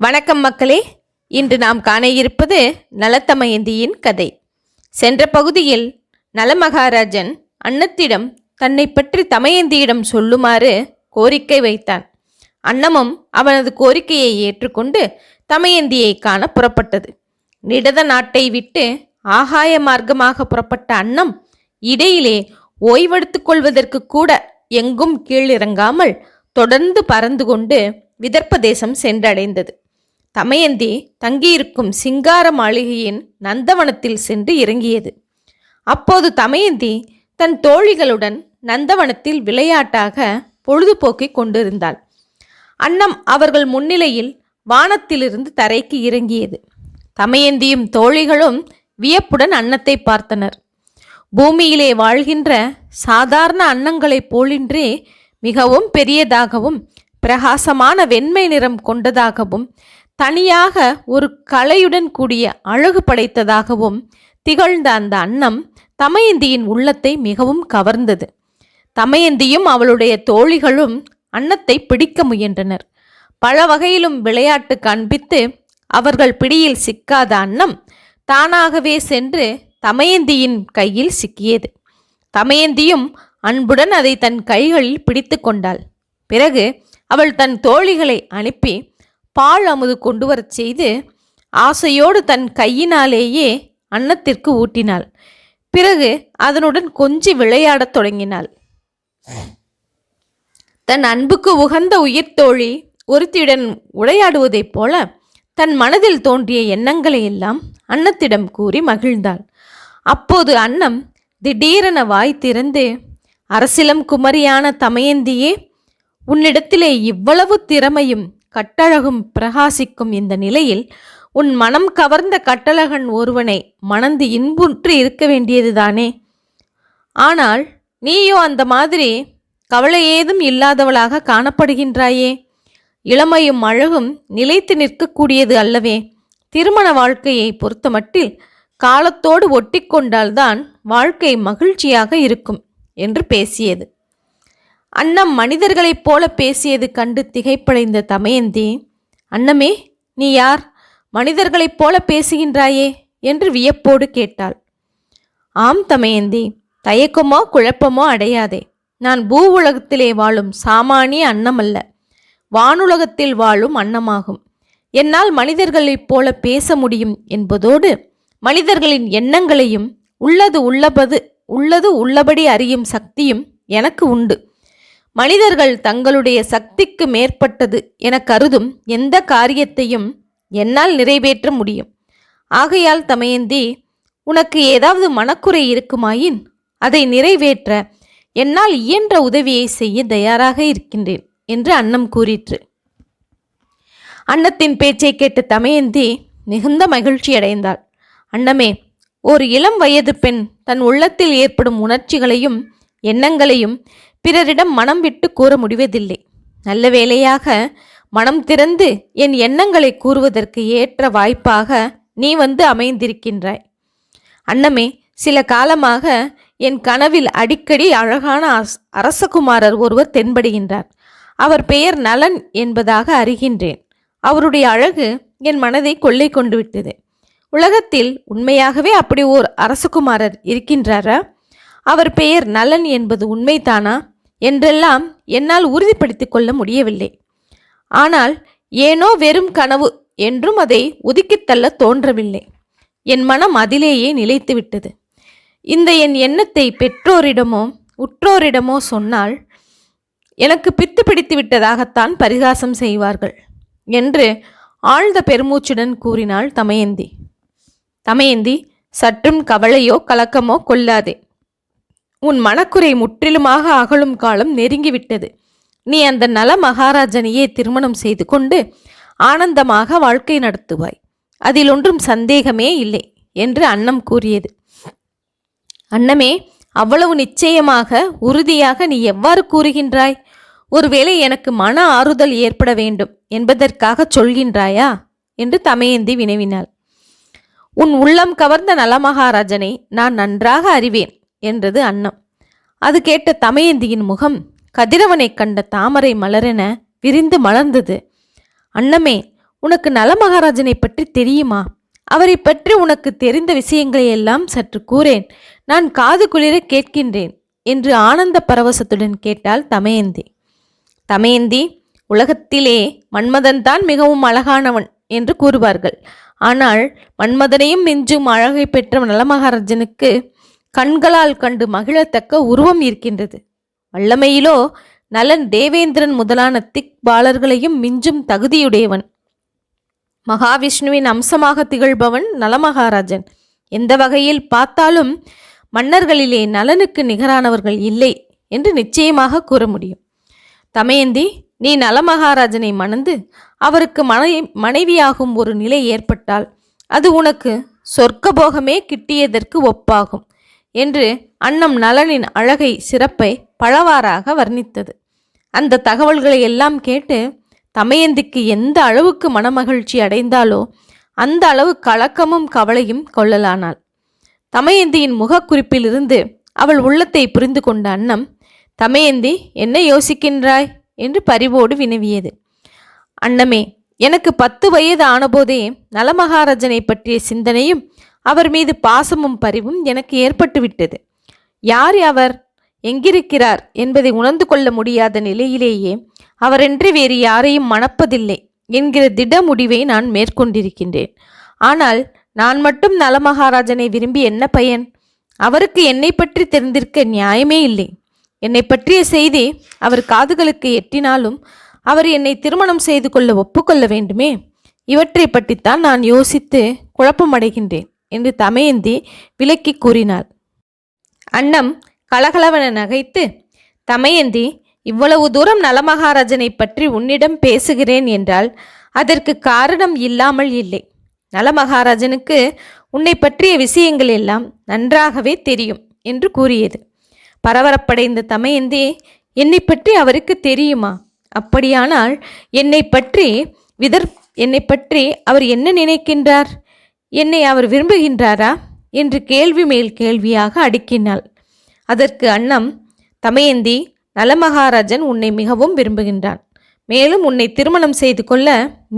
வணக்கம் மக்களே. இன்று நாம் காண இருப்பது நலத்தமயந்தியின் கதை. சென்ற பகுதியில் நலமகாராஜன் அன்னத்திடம் தன்னை பற்றி தமயந்தியிடம் சொல்லுமாறு கோரிக்கை வைத்தான். அன்னமும் அவனது கோரிக்கையை ஏற்றுக்கொண்டு தமயந்தியை காண புறப்பட்டது. நிடத நாட்டை விட்டு ஆகாய மார்க்கமாக புறப்பட்ட அன்னம் இடையிலே ஓய்வெடுத்துக் கொள்வதற்கு கூட எங்கும் கீழிறங்காமல் தொடர்ந்து பறந்து கொண்டு விதர்ப்ப தேசம் சென்றடைந்தது. தமயந்தி தங்கியிருக்கும் சிங்கார மாளிகையின் நந்தவனத்தில் சென்று இறங்கியது. அப்போது தமயந்தி தன் தோழிகளுடன் நந்தவனத்தில் விளையாட்டாக பொழுதுபோக்கிக் கொண்டிருந்தாள். அன்னம் அவர்கள் முன்னிலையில் வானத்திலிருந்து தரைக்கு இறங்கியது. தமயந்தியும் தோழிகளும் வியப்புடன் அன்னத்தை பார்த்தனர். பூமியிலே வாழ்கின்ற சாதாரண அன்னங்களைப் போலின்றி மிகவும் பெரியதாகவும் பிரகாசமான வெண்மை நிறம் கொண்டதாகவும் தனியாக ஒரு கலையுடன் கூடிய அழகு படைத்ததாகவும் திகழ்ந்த அந்த அன்னம் தமயந்தியின் உள்ளத்தை மிகவும் கவர்ந்தது. தமயந்தியும் அவளுடைய தோழிகளும் அன்னத்தை பிடிக்க முயன்றனர். பல வகையிலும் விளையாட்டு காண்பித்து அவர்கள் பிடியில் சிக்காத அன்னம் தானாகவே சென்று தமயந்தியின் கையில் சிக்கியது. தமயந்தியும் அன்புடன் அதை தன் கைகளில் பிடித்து கொண்டாள். பிறகு அவள் தன் தோழிகளை அனுப்பி பால் அமுது கொண்டு வரச் செய்து ஆசையோடு தன் கையினாலேயே அன்னத்திற்கு ஊட்டினாள். பிறகு அதனுடன் கொஞ்சி விளையாடத் தொடங்கினாள். தன் அன்புக்கு உகந்த உயிர்த்தோழி ஒருத்தியுடன் உரையாடுவதைப் போல தன் மனதில் தோன்றிய எண்ணங்களை எல்லாம் அன்னத்திடம் கூறி மகிழ்ந்தாள். அப்போது அன்னம் திடீரென வாய் திறந்து அரசிலம் குமரியான தமயந்தியே உன்னிடத்திலே இவ்வளவு திறமையும் கட்டழகும் பிரகாசிக்கும் இந்த நிலையில் உன் மனம் கவர்ந்த கட்டழகன் ஒருவனை மணந்து இன்புற்று இருக்க வேண்டியதுதானே? ஆனால் நீயோ அந்த மாதிரி கவலை ஏதும் இல்லாதவளாக காணப்படுகின்றாயே? இளமையும் அழகும் நிலைத்து நிற்கக்கூடியது அல்லவே. திருமண வாழ்க்கையை பொறுத்தமட்டில் காலத்தோடு ஒட்டிக்கொண்டால்தான் வாழ்க்கை மகிழ்ச்சியாக இருக்கும் என்று பேசியது. அன்னம் மனிதர்களைப் போல பேசியது கண்டு திகைப்படைந்த தமயந்தி அன்னமே நீ யார்? மனிதர்களைப் போல பேசுகின்றாயே? என்று வியப்போடு கேட்டாள். ஆம் தமயந்தி தயக்கமோ குழப்பமோ அடையாதே. நான் பூ உலகத்திலே வாழும் சாமானிய அன்னமல்ல. வானுலகத்தில் வாழும் அன்னமாகும். என்னால் மனிதர்களைப் போல பேச முடியும் என்பதோடு மனிதர்களின் எண்ணங்களையும் உள்ளது உள்ளபது உள்ளது உள்ளபடி அறியும் சக்தியும் எனக்கு உண்டு. மனிதர்கள் தங்களுடைய சக்திக்கு மேற்பட்டது என கருதும் எந்த காரியத்தையும் என்னால் நிறைவேற்ற முடியும். ஆகையால் தமயந்தி உனக்கு ஏதாவது மனக்குறை இருக்குமாயின் அதை நிறைவேற்ற என்னால் இயன்ற உதவியை செய்ய தயாராக இருக்கின்றேன் என்று அன்னம் கூறிற்று. அன்னத்தின் பேச்சை கேட்டு தமயந்தி மிகுந்த மகிழ்ச்சி அடைந்தாள். அன்னமே ஒரு இளம் வயது பெண் தன் உள்ளத்தில் ஏற்படும் உணர்ச்சிகளையும் எண்ணங்களையும் பிறரிடம் மனம் விட்டு கூற முடிவதில்லை. நல்ல வேளையாக மனம் திறந்து என் எண்ணங்களை கூறுவதற்கு ஏற்ற வாய்ப்பாக நீ வந்து அமைந்திருக்கின்றாய். அன்னமே சில காலமாக என் கனவில் அடிக்கடி அழகான அஸ்- அரசகுமாரர் ஒருவர் தென்படுகின்றார். அவர் பெயர் நலன் என்பதாக அறிகின்றேன். அவருடைய அழகு என் மனதை கொள்ளை கொண்டு விட்டது. உலகத்தில் உண்மையாகவே அப்படி ஓர் அரசகுமாரர் இருக்கின்றாரா? அவர் பெயர் நலன் என்பது உண்மைதானா? என்றெல்லாம் என்னால் உறுதிப்படுத்திக் கொள்ள முடியவில்லை. ஆனால் ஏனோ வெறும் கனவு என்றும் அதை ஒதுக்கித்தள்ள தோன்றவில்லை. என் மனம் அதிலேயே நிலைத்துவிட்டது. இந்த என் எண்ணத்தை பெற்றோரிடமோ உற்றோரிடமோ சொன்னால் எனக்கு பித்து பிடித்து விட்டதாகத்தான் பரிகாசம் செய்வார்கள் என்று ஆழ்ந்த பெருமூச்சுடன் கூறினாள் தமயந்தி. தமயந்தி சற்றும் கவலையோ கலக்கமோ கொள்ளாதே. உன் மனக்குறை முற்றிலுமாக அகலும் காலம் நெருங்கிவிட்டது. நீ அந்த நல மகாராஜனையே திருமணம் செய்து கொண்டு ஆனந்தமாக வாழ்க்கை நடத்துவாய். அதில் ஒன்றும் சந்தேகமே இல்லை என்று அன்னம் கூறியது. அன்னமே அவ்வளவு நிச்சயமாக உறுதியாக நீ எவ்வாறு கூறுகின்றாய்? ஒருவேளை எனக்கு மன ஆறுதல் ஏற்பட வேண்டும் என்பதற்காக சொல்கின்றாயா? என்று தமையந்தி வினவினாள். உன் உள்ளம் கவர்ந்த நலமகாராஜனை நான் நன்றாக அறிவேன். என்றது அன்னம். அது கேட்ட தமயந்தியின் முகம் கதிரவனைக் கண்ட தாமரை மலரென விரிந்து மலர்ந்தது. அன்னமே உனக்கு நலமகாராஜனை பற்றி தெரியுமா? அவரை பற்றி உனக்கு தெரிந்த விஷயங்களை எல்லாம் சற்று கூறேன். நான் காது குளிர கேட்கின்றேன் என்று ஆனந்த பரவசத்துடன் கேட்டாள் தமயந்தி. தமயந்தி உலகத்திலே மன்மதன்தான் மிகவும் அழகானவன் என்று கூறுவார்கள். ஆனால் மன்மதனையும் மிஞ்சும் அழகை பெற்ற நலமகாராஜனுக்கு கண்களால் கண்டு மகிழத்தக்க உருவம் இருக்கின்றது வல்லமையிலோ நலன் தேவேந்திரன் முதலான திக் பாலர்களையும் மிஞ்சும் தகுதியுடையவன். மகாவிஷ்ணுவின் அம்சமாக திகழ்பவன் நலமகாராஜன். எந்த வகையில் பார்த்தாலும் மன்னர்களிலே நலனுக்கு நிகரானவர்கள் இல்லை என்று நிச்சயமாக கூற முடியும். தமயந்தி நீ நலமகாராஜனை மணந்து அவருக்கு மனை மனைவியாகும் ஒரு நிலை ஏற்பட்டால் அது உனக்கு சொர்க்கபோகமே கிட்டியதற்கு ஒப்பாகும். என்று அன்னம் நலனின் அழகை சிறப்பை பலவாறாக வர்ணித்தது. அந்த தகவல்களை எல்லாம் கேட்டு தமயந்திக்கு எந்த அளவுக்கு மனமகிழ்ச்சி அடைந்தாலோ அந்த அளவு கலக்கமும் கவலையும் கொள்ளலானாள். தமயந்தியின் முகக்குறிப்பிலிருந்து அவள் உள்ளத்தை புரிந்து கொண்ட அன்னம் தமயந்தி என்ன யோசிக்கின்றாய்? என்று பரிவோடு வினவியது. அன்னமே எனக்கு பத்து வயது ஆனபோதே நலமகாராஜனை பற்றிய சிந்தனையும் அவர் மீது பாசமும் பரிவும் எனக்கு ஏற்பட்டுவிட்டது. யார் அவர்? எங்கிருக்கிறார் என்பதை உணர்ந்து கொள்ள முடியாத நிலையிலேயே அவரென்று வேறு யாரையும் மணப்பதில்லை என்கிற திட முடிவை நான் மேற்கொண்டிருக்கின்றேன். ஆனால் நான் மட்டும் நலமகாராஜனை விரும்பி என்ன பயன்? அவருக்கு என்னை பற்றி தெரிந்திருக்க நியாயமே இல்லை. என்னை பற்றிய செய்தி அவர் காதுகளுக்கு எட்டினாலும் அவர் என்னை திருமணம் செய்து கொள்ள ஒப்புக்கொள்ள வேண்டுமே? இவற்றை பற்றித்தான் நான் யோசித்து குழப்பமடைகின்றேன். என்று தமயந்தி விளக்கி கூறினாள் அன்னம் கலகலவன நகைத்து தமயந்தி இவ்வளவு தூரம் நலமகாராஜனை பற்றி உன்னிடம் பேசுகிறேன் என்றால் அதற்கு காரணம் இல்லாமல் இல்லை. நலமகாராஜனுக்கு உன்னை பற்றிய விஷயங்கள் எல்லாம் நன்றாகவே தெரியும் என்று கூறியது. பரபரப்படைந்த தமயந்தி என்னை பற்றி அவருக்கு தெரியுமா? அப்படியானால் என்னை பற்றி விதர் என்னை பற்றி அவர் என்ன நினைக்கின்றார்? என்னை அவர் விரும்புகின்றாரா? என்று கேள்வி மேல் கேள்வியாக அடுக்கினாள். அதற்கு அன்னம் தமயந்தி நலமகாராஜன் உன்னை மிகவும் விரும்புகின்றான். மேலும் உன்னை திருமணம் செய்து கொள்ள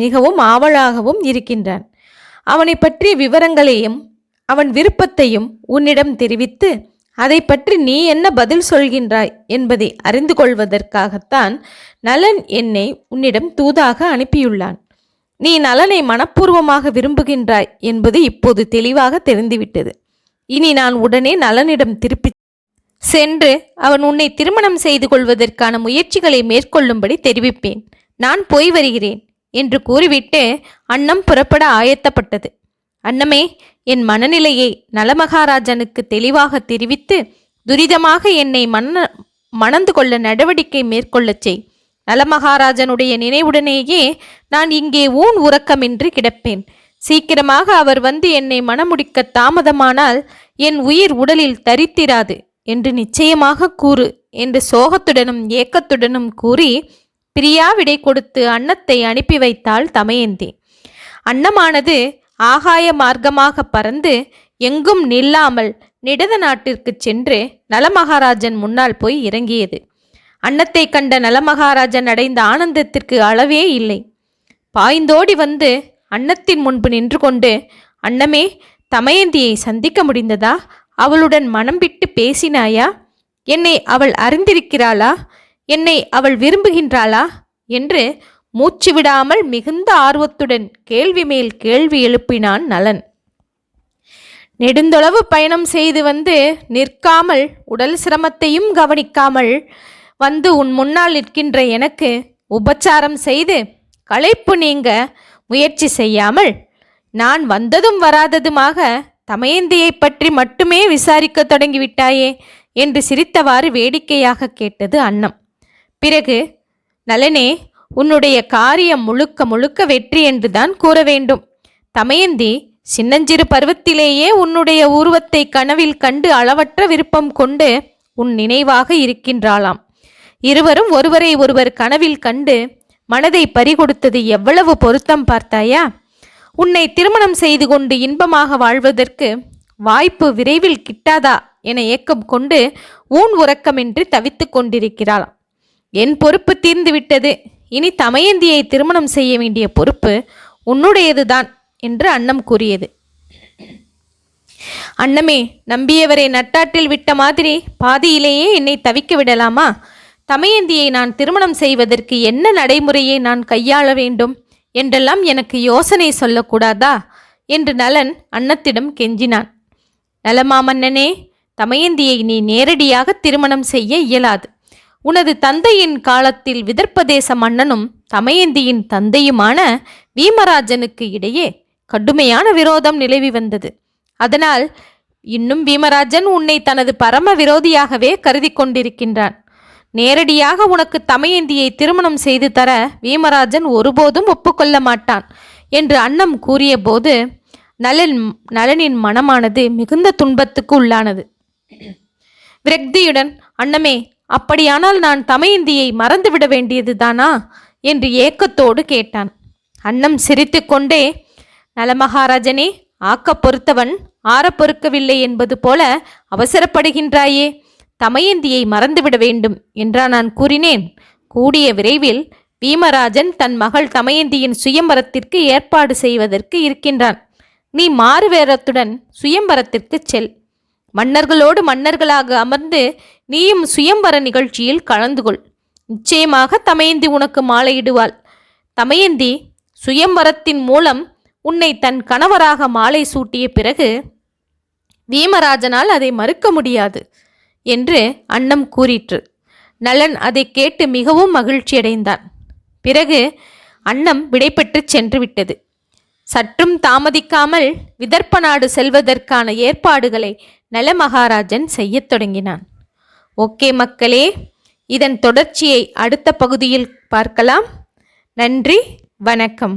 மிகவும் ஆவலாகவும் இருக்கின்றான். அவனை பற்றிய விவரங்களையும் அவன் விருப்பத்தையும் உன்னிடம் தெரிவித்து அதை பற்றி நீ என்ன பதில் சொல்கின்றாய் என்பதை அறிந்து கொள்வதற்காகத்தான் நலன் என்னை உன்னிடம் தூதாக அனுப்பியுள்ளான். நீ நலனை மனப்பூர்வமாக விரும்புகின்றாய் என்பது இப்போது தெளிவாக தெரிந்துவிட்டது. இனி நான் உடனே நலனிடம் திருப்பி சென்று அவன் உன்னை திருமணம் செய்து கொள்வதற்கான முயற்சிகளை மேற்கொள்ளும்படி தெரிவிப்பேன். நான் போய் வருகிறேன் என்று கூறிவிட்டு அன்னம் புறப்பட ஆயத்தப்பட்டது. அன்னமே என் மனநிலையை நலமகாராஜனுக்கு தெளிவாக தெரிவித்து துரிதமாக என்னை மன்ன மணந்து கொள்ள நடவடிக்கை மேற்கொள்ளச் செய். நலமகாராஜனுடைய நினைவுடனேயே நான் இங்கே ஊன் உறக்கமின்றி கிடப்பேன். சீக்கிரமாக அவர் வந்து என்னை மணமுடிக்க தாமதமானால் என் உயிர் உடலில் தரித்திராது என்று நிச்சயமாக கூறு என்று சோகத்துடனும் ஏக்கத்துடனும் கூறி பிரியா விடை கொடுத்து அன்னத்தை அனுப்பி வைத்தாள் தமயந்தி. அன்னமானது ஆகாய மார்க்கமாக பறந்து எங்கும் நில்லாமல் நிடத நாட்டிற்கு சென்று நலமகாராஜன் முன்னால் போய் இறங்கியது. அன்னத்தை கண்ட நலமகாராஜன் அடைந்த ஆனந்தத்திற்கு அளவே இல்லை. பாய்ந்தோடி வந்து அன்னத்தின் முன்பு நின்று கொண்டு அன்னமே தமயந்தியை சந்திக்க முடிந்ததா? அவளுடன் மனம் விட்டு பேசினாயா? என்னை அவள் அறிந்திருக்கிறாளா? என்னை அவள் விரும்புகின்றாளா? என்று மூச்சு விடாமல் மிகுந்த ஆர்வத்துடன் கேள்வி மேல் கேள்வி எழுப்பினான் நலன். நெடுந்தொளவு பயணம் செய்து வந்து நிற்காமல் உடல் சிரமத்தையும் கவனிக்காமல் வந்து உன் முன்னால் நிற்கின்ற எனக்கு உபச்சாரம் செய்து களைப்பு நீங்க முயற்சி செய்யாமல் நான் வந்ததும் வராததுமாக தமயந்தியை பற்றி மட்டுமே விசாரிக்க தொடங்கிவிட்டாயே என்று சிரித்தவாறு வேடிக்கையாக கேட்டது அன்னம். பிறகு நலனே உன்னுடைய காரியம் முழுக்க முழுக்க வெற்றி என்றுதான் கூற வேண்டும். தமயந்தி சின்னஞ்சிறு பருவத்திலேயே உன்னுடைய உருவத்தை கனவில் கண்டு அளவற்ற விருப்பம் கொண்டு உன் நினைவாக இருக்கின்றாளாம். இருவரும் ஒருவரை ஒருவர் கனவில் கண்டு மனதை பறிகொடுத்தது எவ்வளவு பொருத்தம் பார்த்தாயா? உன்னை திருமணம் செய்து கொண்டு இன்பமாக வாழ்வதற்கு வாய்ப்பு விரைவில் கிட்டாதா என ஏக்கம் கொண்டு ஊன் உறக்கமின்றி தவித்துக் கொண்டிருக்கிறாளாம் என் பொறுப்பு தீர்ந்துவிட்டது இனி தமயந்தியை திருமணம் செய்ய வேண்டிய பொறுப்பு உன்னுடையதுதான் என்று அன்னம் கூறியது. அன்னமே நம்பியவரை நட்டாட்டில் விட்ட மாதிரி பாதியிலேயே என்னை தவிக்க விடலாமா? தமயந்தியை நான் திருமணம் செய்வதற்கு என்ன நடைமுறையை நான் கையாள வேண்டும்? என்றெல்லாம் எனக்கு யோசனை சொல்லக்கூடாதா? என்று நலன் அன்னத்திடம் கெஞ்சினான். நலமாமன்னனே தமயந்தியை நீ நேரடியாக திருமணம் செய்ய இயலாது. உனது தந்தையின் காலத்தில் விதர்ப்பதேச மன்னனும் தமயந்தியின் தந்தையுமான வீமராஜனுக்கு இடையே கடுமையான விரோதம் நிலவி வந்தது. அதனால் இன்னும் வீமராஜன் உன்னை தனது பரம விரோதியாகவே கருதி கொண்டிருக்கின்றான். நேரடியாக உனக்கு தமையந்தியை திருமணம் செய்து தர வீமராஜன் ஒருபோதும் ஒப்புக்கொள்ள மாட்டான் என்று அன்னம் கூறியபோது நலன் நலனின் மனமானது மிகுந்த துன்பத்துக்கு உள்ளானது. விரக்தியுடன் அன்னமே அப்படியானால் நான் தமையந்தியை மறந்துவிட வேண்டியதுதானா? என்று ஏக்கத்தோடு கேட்டான். அன்னம் சிரித்துக்கொண்டே நலமகாராஜனே ஆக்கப் பொறுத்தவன் ஆற பொறுக்கவில்லை என்பது போல அவசரப்படுகின்றாயே. தமயந்தியை மறந்துவிட வேண்டும் என்றா நான் கூறினேன். கூடிய விரைவில் பீமராஜன் தன் மகள் தமயந்தியின் சுயம்பரத்திற்கு ஏற்பாடு செய்வதற்கு இருக்கின்றான். நீ மாறுவேரத்துடன் சுயம்பரத்திற்கு செல். மன்னர்களோடு மன்னர்களாக அமர்ந்து நீயும் சுயம்பர நிகழ்ச்சியில் கலந்து கொள். நிச்சயமாக தமயந்தி உனக்கு மாலையிடுவாள். தமயந்தி சுயம்பரத்தின் மூலம் உன்னை தன் கணவராக மாலை சூட்டிய பிறகு வீமராஜனால் அதை மறுக்க முடியாது. என்று அன்னம் கூறிற்று. நலன் அதை கேட்டு மிகவும் மகிழ்ச்சியடைந்தான். பிறகு அன்னம் விடைபெற்று சென்று விட்டது சற்றும் தாமதிக்காமல் விதர்ப்ப நாடு செல்வதற்கான ஏற்பாடுகளை நலமகாராஜன் செய்யத் தொடங்கினான். ஓகே மக்களே இதன் தொடர்ச்சியை அடுத்த பகுதியில் பார்க்கலாம். நன்றி வணக்கம்.